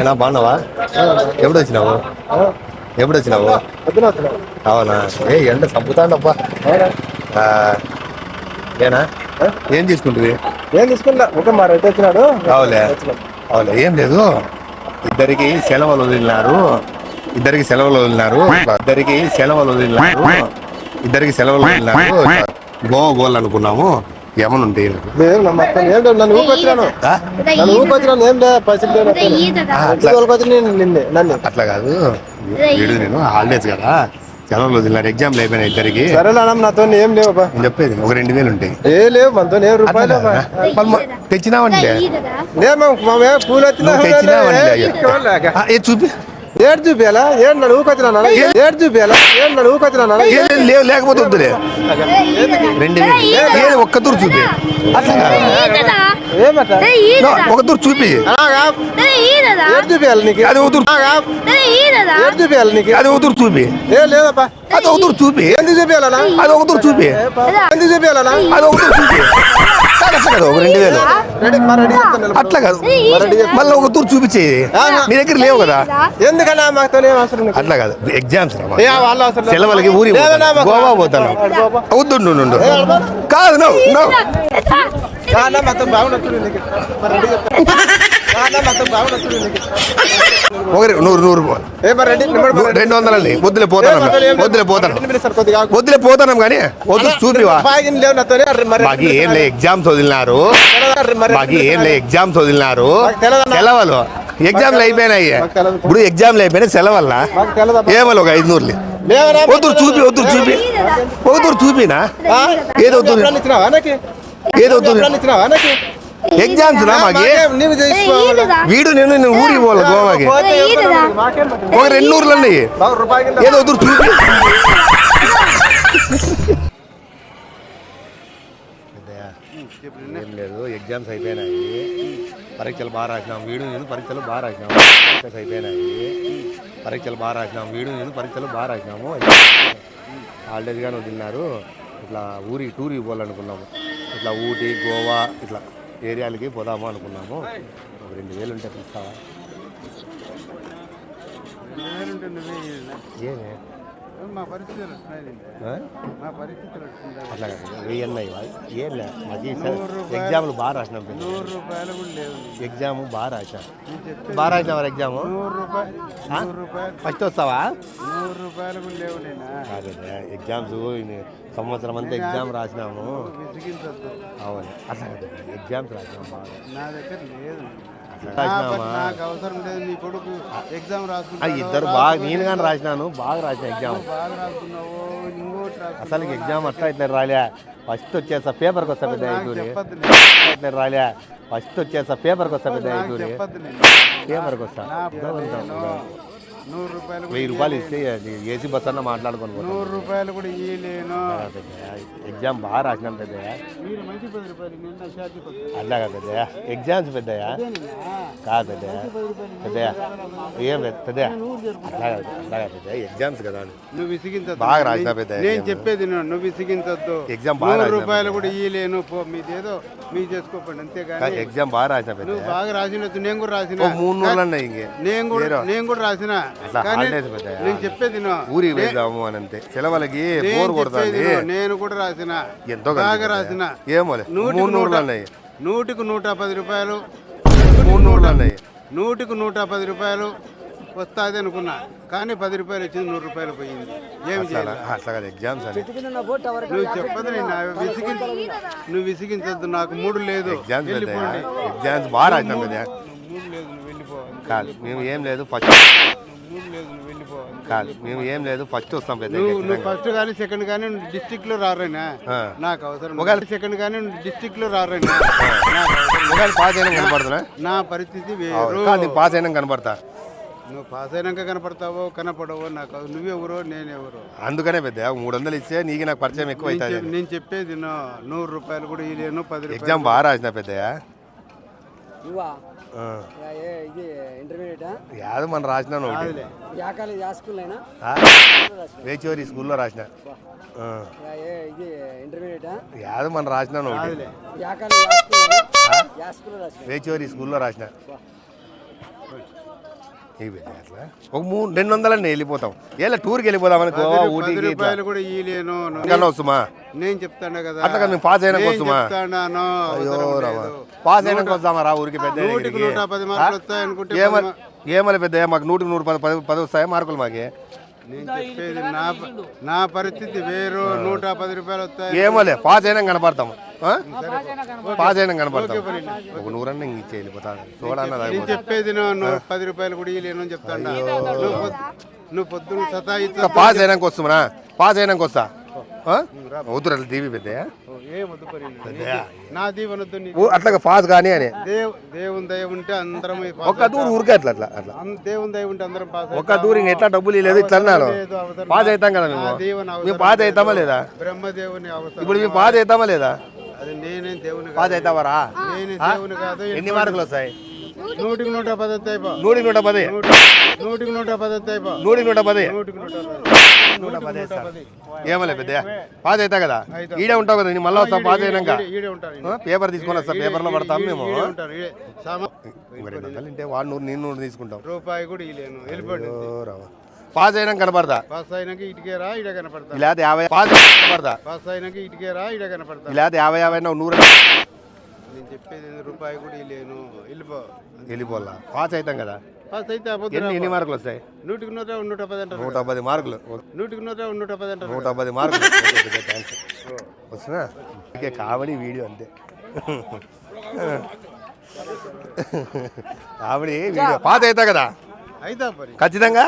ఏనా బాగున్నావా? ఎప్పుడు వచ్చినావు ఎప్పుడు వచ్చినావు అవునా? ఏ ఎండ చంపుతాండబ్బా. ఏనా? ఏం తీసుకుంటుంది ఏం తీసుకున్నా ఒక మా రైతు వచ్చినాడు. అవులే. అవులే ఏం లేదు. ఇద్దరికి సెలవులు వదిలినారు. ఇద్దరికి సెలవులు వదిలినారు. ఇద్దరికి సెలవులు వదిలినారు. ఇద్దరికి సెలవులు వదిలినారు. గోవా గోల్ అనుకున్నాము ఏమని ఉంటాయి నన్ను ఊపొచ్చినాను ఊపొచ్చినాను ఏం పైసలు నేను నిన్నే నన్ను. అట్లా కాదు. వీడు నేను హాలిడేస్ కదా. సెలవులు వదిలినారు ఎగ్జామ్లు అయిపోయినాయి ఇద్దరికి. సరే నాన్న నాతో ఏం లేవు బా నేను చెప్పేది ఒక రెండు వేలు ఉంటాయి. ఏ లేవు మనతో ఏం రూపాయలు మా మామే పూలు వచ్చినా చూపి. ఏడు చూపియాలా ఏడు నన్ను ఊకొచ్చినా ఏడు చూపియాలా ఏడు నన్ను ఊకొచ్చినా లేవు లేకపోతే వద్దులే రెండు ఏది ఒక్క తూరు చూపి అట్లా ఒక తూరు చూపి ఏడు చూపియాలి నీకు అది ఒక ఏడు చూపియాలి నీకు అది ఒక తూరు చూపి ఏ లేదప్పా అది ఒక తూరు చూపి ఎందుకు చూపియాలనా అది ఒక తూరు చూపి ఎందుకు చూపియాలనా అది ఒక తూరు చూపి ఒక రెండు వేలు. అట్లా కాదు మళ్ళీ ఒక తూరు చూపించేది నీ దగ్గర లేవు కదా ఎందుకన్నా అవసరం? అట్లా కాదు ఎగ్జామ్స్. సెలవులకి ఊరి. గోవా పోతాను. వద్దు. కాదు నో నో కానా మొత్తం బాగున్నట్టు మరి మొత్తం ఒకరి నూరు నూరు ఏ మరి రెడీ? వందలండి వద్దులే పోతాను. వద్దులే. వద్దులే కానీ వద్దు చూపివా మాకి ఏం లే ఎగ్జామ్స్ వదిలినారు. మాకి ఏం లే ఎగ్జామ్స్ వదిలినారు. సెలవులు. ఎగ్జామ్లు అయిపోయినాయి. ఇప్పుడు ఎగ్జామ్లు అయిపోయినాయి సెలవల్ల? మాకు తెలదప్పా. ఏమో ఒక ఐదు నూరులు? వద్దు చూపి వద్దు చూపి. వద్దు చూపినా? ఏదో వద్దు? ఏదో? ఎగ్జామ్స్ మాకి. వీడు నేను నేను ఊరికి పోవాలి గోవాకి? ఒక రెండు రూపాయి కింద. ఏదో వద్దు చూపి ఏం లేదు ఎగ్జామ్స్ అయిపోయినాయి. పరీక్షలు బాగా రాసినాం వీడు నేను పరీక్షలు బాగా రాసినాం. పరీక్షలు అయిపోయినాయి. పరీక్షలు బాగా రాసినాం వీడు నేను పరీక్షలు బాగా రాసినాము. హాలిడేస్ కానీ వదిలినారు. ఇట్లా ఊరికి టూర్కి పోవాలనుకున్నాము. ఇట్లా ఊటీ గోవా ఇట్లా ఏరియాలకి పోదాము అనుకున్నాము. ఒక రెండు వేలు ఉంటే పిలుస్తావా? ఏమే? అట్లా వెయ్యి అన్నాయి ఏం లే మాకు ఎగ్జామ్లు బాగా రాసినాం పిల్లలు. నూరు రూపాయలు కూడా లేవు. ఎగ్జామ్ బాగా రాసా బాగా రాసినావా ఎగ్జామ్? నూరు రూపాయలు ఫస్ట్ వస్తావా? నూరు రూపాయలు కూడా లేవు ఎగ్జామ్స్ సంవత్సరం అంతా ఎగ్జామ్ రాసినాము. అవును. అట్లా కాదు ఎగ్జామ్స్ రాసినాము? బాగా నా దగ్గర లేదు. నాకు అవసరం నీ కొడుకు ఎగ్జామ్ ఇద్దరు బాగా నేను కానీ రాసినాను. బాగా రాసిన ఎగ్జామ్ బాగా ఇంకోటి. అసలు ఎగ్జామ్ అట్లా ఇట్లా రాలే? ఫస్ట్ వచ్చేస్తా పేపర్కి వస్తా పెద్ద ఐదుగురి. ఇట్లా రాలే? ఫస్ట్ వచ్చేస్తా పేపర్కి వస్తా పెద్ద ఐదుగురి. పేపర్కి వస్తా నూరు రూపాయలు వెయ్యి రూపాయలు ఇస్తే ఏసీ బస్ అన్న మాట్లాడుకొని నూరు రూపాయలు కూడా ఇయ్యలేను. ఎగ్జామ్ బాగా రాసినాం పెద్దయ్య. మీరు మంచి పది రూపాయలు నిన్న షాకి పది అట్లాగా పెద్దయ్య. ఎగ్జామ్స్ పెద్దయ్య. కాదు పెద్దయ్య. పెద్దయ్య. ఏం పెద్దయ్య. పెద్దయ్య. ఎగ్జామ్స్ కదా. నువ్వు విసిగించద్దు బాగా రాసినా పెద్ద నేను చెప్పేది నువ్వు విసిగించద్దు ఎగ్జామ్ బాగా రాసినా రూపాయలు కూడా ఇయ్యలేను పో మీదేదో మీ చేసుకోకండి అంతేగాని ఎగ్జామ్ బాగా రాసిన పెద్దయ్య. బాగా రాసినట్టు నేను కూడా రాసిన. మూడు ఇంకే. నేను కూడా. నేను కూడా రాసిన. నేను చెప్పేది. ఊరికి వెళ్దాము అని అంతే. సెలవులకి నేను బోర్ కొడుతుంది. నేను కూడా రాసిన. ఎంతో బాగా రాసిన. ఏమోలే నూటికి మూడు నూరులు నూట- అన్నాయి. నూటికి నూట పది రూపాయలు. మూడు నూరులు అన్నాయి. నూటికి నూట పది రూపాయలు వస్తుంది అనుకున్నా. కానీ పది రూపాయలు వచ్చింది నూరు రూపాయలు పోయింది. ఏం అట్లా చేయాలి. ఎగ్జామ్స్ నువ్వు చెప్పదు నేను విసిగి నువ్వు విసిగించద్దు నాకు మూడు లేదు. ఎగ్జామ్స్ ఎగ్జామ్స్ బాగా మూడు లేదు నువ్వు వెళ్ళిపో. కాదు మేము ఏం లేదు ఫస్ట్ మూడు లేదు నువ్వు వెళ్ళిపో కాదు. మేము ఏం లేదు ఫస్ట్ వస్తాం పెద్ద నువ్వు నువ్వు ఫస్ట్ కానీ సెకండ్ కానీ డిస్టిక్లో రారైనా. నాకు అవసరం ఒకవేళ- సెకండ్ కానీ డిస్టిక్లో రారైనా ఒకవేళ పాస్ అయినా కనపడుతున్నా నా పరిస్థితి వేరు. పాస్ అయినా కనపడతా. నువ్వు పాస్ అయినాక కనపడతావో కనపడవో నాకు. నువ్వెవరో నేనెవరో అందుకనే పెద్ద మూడు వందలు ఇస్తే నీకు నాకు పరిచయం ఎక్కువ నేను అవుతుంది నేను చెప్పేది నూ- నూరు రూపాయలు కూడా ఇలేను పది ఎగ్జామ్ బాగా రాసిన పెద్దయ్య. నువ్వా ఆ. యా, ఏ ఇది ఇంటర్మీడియటా? యాదో మనం రాసినాను ఒకటి. కాదులే యా కాలేజ్ యా స్కూల్ అయినా ఆ? వేచూరి స్కూల్లో రాసిన. ఆ. యా, ఏ ఇది ఇంటర్మీడియటా? యాదో మనం రాసినాను ఒకటి. కాదులే యా కాలేజ్ యా స్కూల్ అయినా యా స్కూల్ రాసిన? వేచూరి స్కూల్లో రాసిన. అట్లా? ఒక మూడు రెండు వందలన్నీ వెళ్ళిపోతాం. ఏళ్ళ టూర్కి వెళ్ళిపోదామని గోవా పది ఊటీకి ఇట్లా. రూపాయలు కూడా ఇయ్యలేను కన్నా వస్తుమా? నేను చెప్తాను కదా? అట్లా కదా మేము పాస్ అయినాక నేను వస్తుమా? చెప్తాను? అయ్యో అవసరం రామా లేదు. పాస్ వస్తామా? రా ఊరికి పెద్ద నూటికి. నూట పది మార్కులు ఏమని ఏమని పెద్ద మాకు నూటికి నూట పది పది పది వస్తాయి? మార్కులు మాకి. నేను చెప్పేది నా నా పరిస్థితి వేరు నూట పది రూపాయలు వస్తాయి. ఏమోలే పాస్ అయినా కనపడతాం. ఆ? పాస్ అయినా కనపడతాం. ఒక నూరన్నా ఇంక ఇచ్చే వెళ్ళిపోతాను చూడన్నా నేను చెప్పేది నువ్వు నువ్వు పది రూపాయలు కూడా ఇయ్యలేను అని చెప్తాను నువ్వు పొద్దు- నువ్వు పొద్దున సతాయిస్తా పాస్ అయినాక వస్తున్నా. పాస్ అయినాక వస్తా? వద్దురు అట్లా టీవీ పెద్ద ఏం వద్దు పరి. నా దీవనొద్దు అట్లాగా పాస్ కానీ అని. దేవ్ దేవుని దయ ఉంటే అందరం ఒక్క దూరు ఊరికే అట్లా అట్లా అట్లా. దేవుని దయ ఉంటే అందరం పాస్ ఒక్క దూరు ఇంక ఎట్లా డబ్బులు లేదు ఇట్లా అన్నాను. పాస్ అవుతాం కదా మేము. దీవెన మేము పాస్ అవుతామా లేదా? బ్రహ్మదేవుని అవసరం ఇప్పుడు మేము పాస్ అవుతామా లేదా? అది నేనే దేవుని పాస్ అవుతావరా? నేను దేవుని కాదు ఎన్ని మార్కులు వస్తాయి? నూటికి నూట పది వస్తాయి బా. నూటికి నూట పది. నూటికి నూట పది బా. నూటికి నూట పది. నూట పది. ఏమలే పెద్ద పాస్ అవుతా కదా ఈడే ఉంటావు కదా? నేను మళ్ళీ వస్తాం పాస్ అయినాక పేపర్ తీసుకొని వస్తా పేపర్లో పడతాం మేము. రెండు వందలు ఇంటే వాడు నూరు నేను నూరు తీసుకుంటాం. రూపాయి కూడా రామ. పాస్ అయినాక కనపడతా? పాస్ అయినాక ఇటుకే రా ఇడ కనపడతా. ఇలా యాభై పాస్ కనపడతా? పాస్ అయినాక ఇటుకే రా ఇడ కనపడతా. ఇలా యాభై యాభై నూరు నేను చెప్పేది రూపాయి కూడా ఇలేను వెళ్ళిపో. వెళ్ళిపోలా పాస్ అవుతాం కదా? పాస్ అయితే ఎన్ని ఎన్ని మార్కులు వస్తాయి? నూటికి నూట నూట పది అంటారు నూట పది మార్కులు. నూటికి నూట నూట పది అంటారు నూట పది మార్కులు. థ్యాంక్స్ వస్తున్నా? ఓకే కామెడీ వీడియో అంతే. Comedy video. పాస్ అవుతా కదా? పరి ఖచ్చితంగా?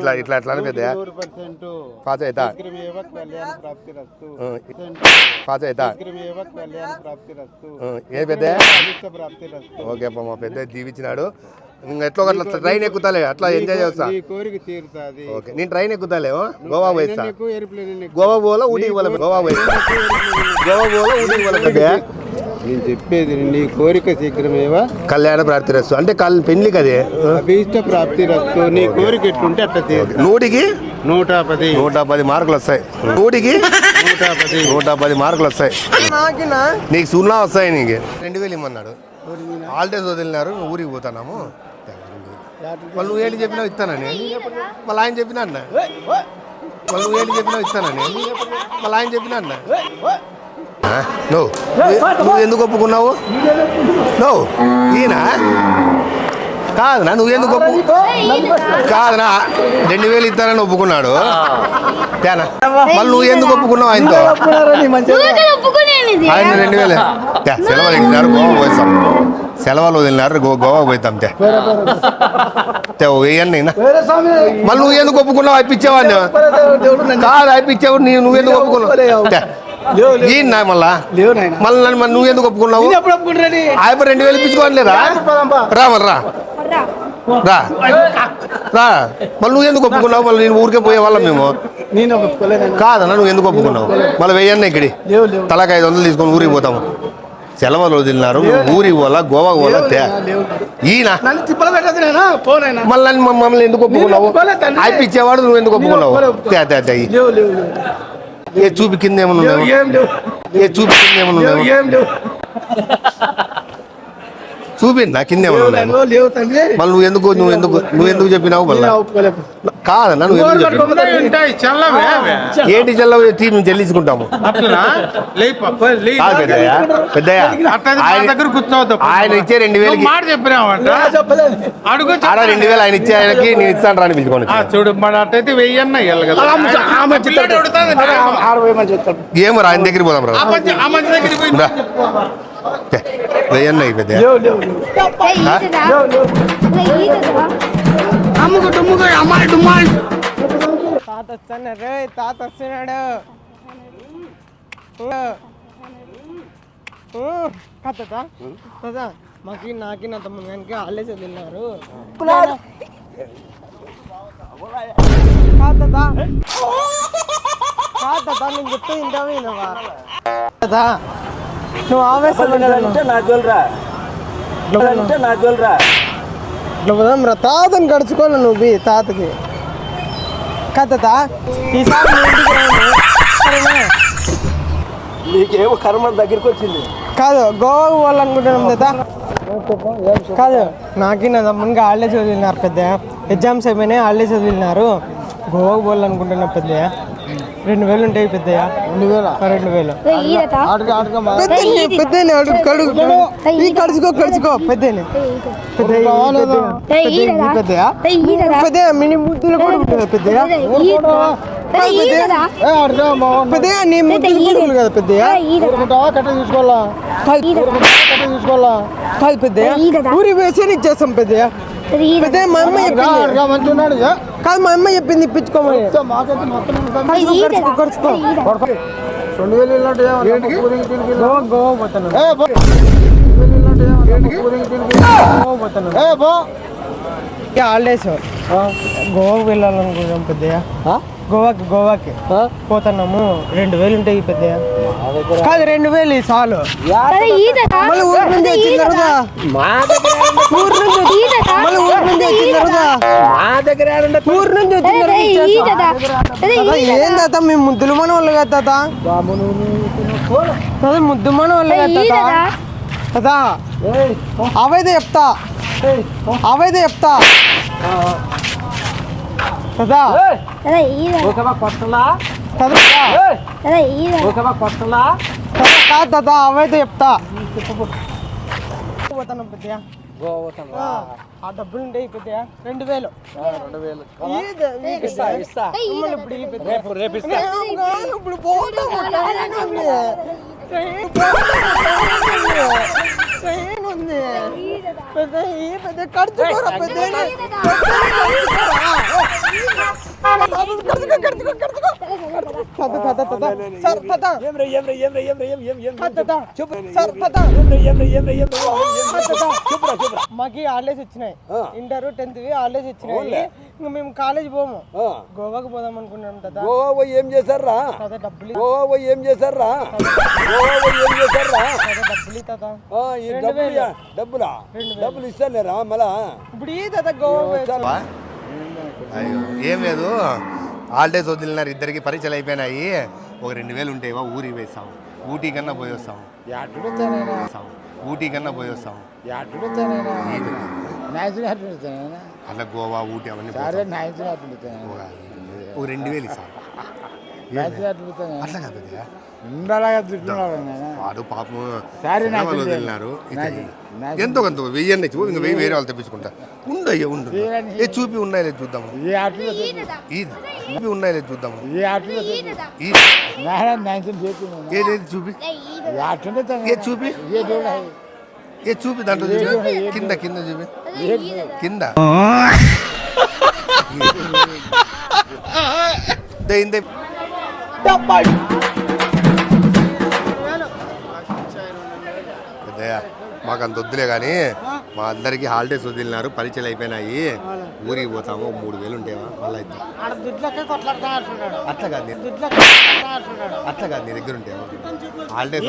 ఇట్లా ఇట్లా పెద్ద. పాస్ అవుతా. అవుతా. ఏ పెద్ద? ఓకే అప్ప మా పెద్ద జీవించినాడు. ఇంకా ఎట్లా అట్లా ట్రైన్ ఎక్కుతాలే అట్లా ఎంజాయ్ చేస్తా. కోరిక తీరుతాది. ఓకే నేను ట్రైన్ ఎక్కుతాలే? గోవా పోయిస్తా. గోవా పోలా ఊటీకి పోలే గోవా పోయిస్తా. గోవా పోలా ఊటీకి పెద్ద? నేను చెప్పేది నీ కోరిక శీఘ్రమేవ? కళ్యాణ ప్రాప్తి రస్తు. అంటే కల్ పెళ్ళి కదే అభీష్ట ప్రాప్తి రస్తు. నీ కోరిక ఎట్లుంటే అట్లా తీరు నూటికి? నూట పది. నూట పది మార్కులు వస్తాయి. నూటికి? నూట పది. నూట పది మార్కులు వస్తాయి. నీకు సున్నా వస్తాయి నీకు. రెండు వేలు ఇమ్మన్నాడు. హాలిడేస్ వదిలినారు ఊరికి పోతున్నాము. వాళ్ళు నువ్వు ఏంటి చెప్పినావు ఇస్తానని మళ్ళీ ఆయన చెప్పినా అన్న? వాళ్ళు నువ్వు ఏంటి చెప్పినావు ఇస్తానని మళ్ళీ ఆయన చెప్పినా అన్న? నువ్వు నువ్వు ఎందుకు ఒప్పుకున్నావు? నువ్వు ఈయన? కాదునా నువ్వు ఎందుకు ఒప్పు కాదునా రెండు వేలు ఇస్తానని ఒప్పుకున్నాడు. తేనా మళ్ళీ నువ్వు ఎందుకు ఒప్పుకున్నావు ఆయనతో? ఆయన రెండు వేలే. సెలవులు ఇచ్చినారు గోవా పోయిస్తాం సెలవులు వదిలినారు గో గోవా పోయిస్తాం తే అయినా మళ్ళీ నువ్వు ఎందుకు ఒప్పుకున్నావు? అయిపించేవాడిని కాదు అయిపించావు నీ నువ్వు ఎందుకు ఒప్పుకున్నావు? ఈయన మళ్ళా? మళ్ళీ నన్ను మరి నువ్వు ఎందుకు ఒప్పుకున్నావు ఆయన రెండు? వేలు ఇప్పించుకోవాలి లేదా? రా మళ్ళీ రా రా. రా. మళ్ళీ నువ్వు ఎందుకు ఒప్పుకున్నావు? మళ్ళీ నేను ఊరికే పోయే వాళ్ళం మేము. నేను కాదన్నా నువ్వు ఎందుకు ఒప్పుకున్నావు? మళ్ళీ వెయ్యన్న ఇక్కడి. లేవు లేవు. తలకి ఐదు వందలు తీసుకొని ఊరికి పోతాము. సెలవులు వదిలినారు. ఊరికి పోలా గోవా పోలా తే. ఈయన? మళ్ళీ మమ్మల్ని ఎందుకు ఒప్పుకున్నావు? తండ్రి. అయిపించేవాడు నువ్వు ఎందుకు ఒప్పుకున్నావు? తే తే తే లేవు లేవు లేవు. ఏ చూపి కింద ఏమన్నా లేవు ఉన్నావు ఏం లేవు ఏ చూపి కింద ఏమన్నా లేవు ఉన్నావు ఏం లేవు చూపి నా కింద మళ్ళీ నువ్వు ఎందుకు నువ్వు ఎందుకు నువ్వు ఎందుకు చెప్పినావు మళ్ళీ? కాదన్నా నువ్వు ఎందుకు చెప్పినావు. ఏంటి చెల్లవు? తీ మేము చెల్లించుకుంటాము. పెద్దయ్య ఆయన దగ్గర కూర్చోవద్దు? ఆయన ఇచ్చే రెండు నువ్వు వేలకి మాట చెప్పినావంట. చెప్పలేదు. అడుగు ఆడ రెండు వేలు ఆయన ఇచ్చే ఆయనకి నేను ఇస్తాను రాని పిలుచుకోండి చూడు అట్టయితే చెప్తాడు. ఏమో ఆయన దగ్గరికి పోదాం రా. వెయ్యన్న లేవు అమ్ముకు డుమ్ముకు అమ్మాయి డుమ్మాయి. తాత వస్తాను రే తాత వస్తున్నాడు కథ కదా మాకి నాకి నా తమ్ముడు వెనక వాళ్ళే చదివినారు కాదా కాదా నేను చెప్తే ఇంటావు కదా నువ్వు ఆవేశం అంటే నా జోలిరా తాతని గడుచుకోవాలి నువ్వు తాతకి. తా ఈసారి నీకేమో కర్మ దగ్గరికి వచ్చింది కాదు గోవాకు పోవాలనుకుంటున్నాం కదా కాదు నాకి నా తమ్మునికి హాలిడేస్ వదిలినారు పెద్ద. ఎగ్జామ్స్ అయిపోయినాయి హాలిడేస్ వదిలినారు. గోవాకు పోవాలనుకుంటున్నా పెద్ద. రెండు వేలు ఉంటాయి పెద్దయ్య రెండు వేల? రెండు వేలు. పెద్దని పెద్దని అడుగు కడుగు ఈ కడుచుకో కడుచుకో పెద్దని పెద్దయ్య పెద్దయ్య మినీ ముద్దులు కూడా ఉంటుంది పెద్దయ్య పెద్దయ్య నీ ముద్దులు కూడా ఉంది కదా పెద్దయ్య కట్ట చూసుకోవాలా చూసుకోవాలా కాదు పెద్దయ్య ఊరి వేసి ఇచ్చేస్తాం పెద్దయ్య పెద్దయ్య మా అమ్మ చెప్పింది. కాదు మా అమ్మ చెప్పింది ఇప్పించుకోమని. రెండు వేలు గోవా గోవా పోతాను. గోవా పోతాను. హాలిడేస్. గోవాకి వెళ్ళాలనుకుంటున్నాం పెద్దయ్య. గోవాకి గోవాకి. పోతున్నాము. రెండు వేలు ఉంటాయి పెద్దయ్య. కాదు రెండు వేలు ఈ చాలు మళ్ళీ ఊరి నుంచి వచ్చిన తర్వాత ఏం తాత? మేము ముద్దులు మన వాళ్ళు కదా తాత. ముద్దు మన వాళ్ళు కదా తాత. అవైతే చెప్తా. అవైతే చెప్తా. కాదు అవైతే చెప్తా. పోతాను. ఆ, ఆ డబ్బులు ఉంటాయి పెద్దయ్య రెండు వేలు రెండు వేలు ఇస్తా ఇస్తా ఇప్పుడు ఈ పెద్దయ్య. రేపు రేపు ఇస్తా నేను కాదు, ఇప్పుడు పోతాము. ట్రైన్ ఉంది. ట్రైన్ ట్రైన్ ఉంది. పెద్ద ఈ పెద్ద కడుచుకోరా పెద్ద సార్ పద మాకి హాలిడేస్ వచ్చినాయి ఆ. ఇంటర్ టెన్త్ హాలిడేస్ వచ్చినాయి ఇంకా మేము కాలేజ్ పోము ఆ. గోవాకి పోదాం అనుకున్నాం కదా గోవా పోయి ఏం చేశారా డబ్బులు గోవా పోయి ఏం చేశారా గోవా పోయి ఏం చేశారా డబ్బులు తాత ఆ, ఈ డబ్బులు డబ్బులా ఇస్తాలేరా మళ్ళా ఇప్పుడు గోవా ఏం లేదు హాలిడేస్ వదిలినారు ఇద్దరికి పరీక్షలు అయిపోయినాయి. ఒక రెండు వేలు ఉంటాయివా ఊరికి వేస్తాం ఊటీ కన్నా పోయి వస్తాం. ఊటీ కన్నా పోయి వస్తాం. అట్లా గోవా ఊటీ అవన్నీ ఒక రెండు వేలు ఇస్తాం అట్లా కాదు పెద్దయ్య. వాడు పాపం సినిమాలు ఇతను. ఎంతో కొంత వెయ్యి అన్న ఇచ్చి ఇంకా వెయ్యి వేరే వాళ్ళు తెప్పించుకుంటా. ఉండయ్యా ఉండు. ఏ చూపి ఉన్నాయో లేదు చూద్దాము ఈది చూపి ఉన్నాయో లేదు చూద్దాము ఏదేది చూపి ఏ చూపి. ఏ చూపి? దాంట్లో చూపి. కింద కింద చూపి. కింద. దే మాకు అంత వద్దులే కానీ మా అందరికి హాలిడేస్ వదిలినారు పరీక్షలు అయిపోయినాయి. ఊరికి పోతాము మూడు వేలు ఉంటాయా మళ్ళీ అట్లా కాదు నీ- అట్లా కాదు నీ దగ్గర ఉంటాయా హాలిడేస్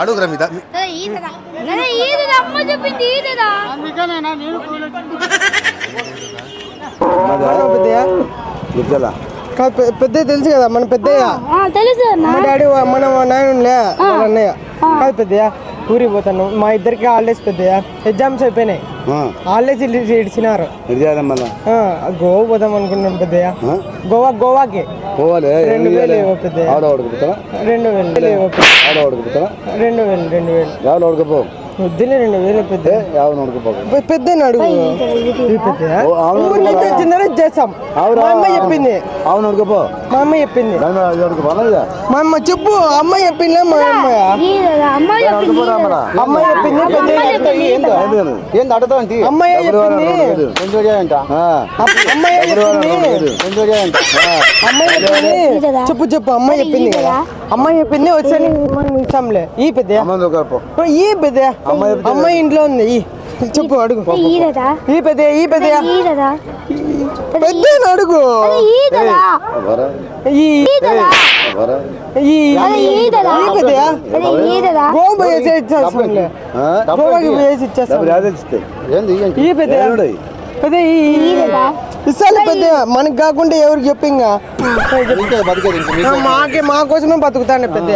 అడుగురా మీద మీ- అమ్మ చెప్పింది ఈదదా అందుకేనైనా నేను కూలి పెద్దయ్య కాదు, పె- పెద్దయ్య తెలుసు కదా మన పెద్దయ్య. తెలుసు మా డాడీ మన నాయనలే అన్నయ్య. కాదు పెద్దయ్య ఊరికి పోతాను. మా ఇద్దరికి హాలిడేస్ పెద్దయ్య. ఎగ్జామ్స్ అయిపోయినాయి. హాలిడేస్ ఇడిచినారు. గోవా పోదాం అనుకున్నాం పెద్దయ్య. గోవా గోవాకి. రెండు వేలు ఉడకపోతారా రెండు వేలు రెండు వేలు రెండు వేలు. ఎవరు ఉడకపో వద్దులే రెండు వేలు పెద్ద ఉడకపో పెద్ద అడుగు ఈ పెద్దయ్య ఓ, అవును. వచ్చిందని మా అమ్మ చెప్పింది. అవును ఉడకపో మా అమ్మ చెప్పింది. మా అమ్మ చెప్పు అమ్మ చెప్పిందా మా అమ్మ ఈదదా అమ్మ చెప్పింది. ఉడకపోరా మన అమ్మ చెప్పింది. పెద్ద ఏంది? అడతా అంటే అమ్మాయి చెప్పింది. అంట అమ్మాయి చెప్పింది. అమ్మాయి చెప్పింది. చెప్పు చెప్పు అమ్మాయి చెప్పింది. కదా? అమ్మాయి చెప్పింది వచ్చాను ఇస్తాంలే ఈ పెద్ద అమ్మ ఈ పెద్ద అమ్మాయి ఇంట్లో ఉంది. ఈ. చెప్పు అడుగు. ఈదదా ఈ పెద్ద ఈ పెద్ద ఈదదా పెద్ద అడుగు. ఈదదా వరా ఈ. ఈదదా వరా ఈ. అరే ఈదదా ఈ పెద్ద ఏంటి ఈ పెద్ద మనకి కాకుండా ఎవరికి చెప్పింగా మీకు మాకే మా కోసమే బతుకుతాను పెద్ద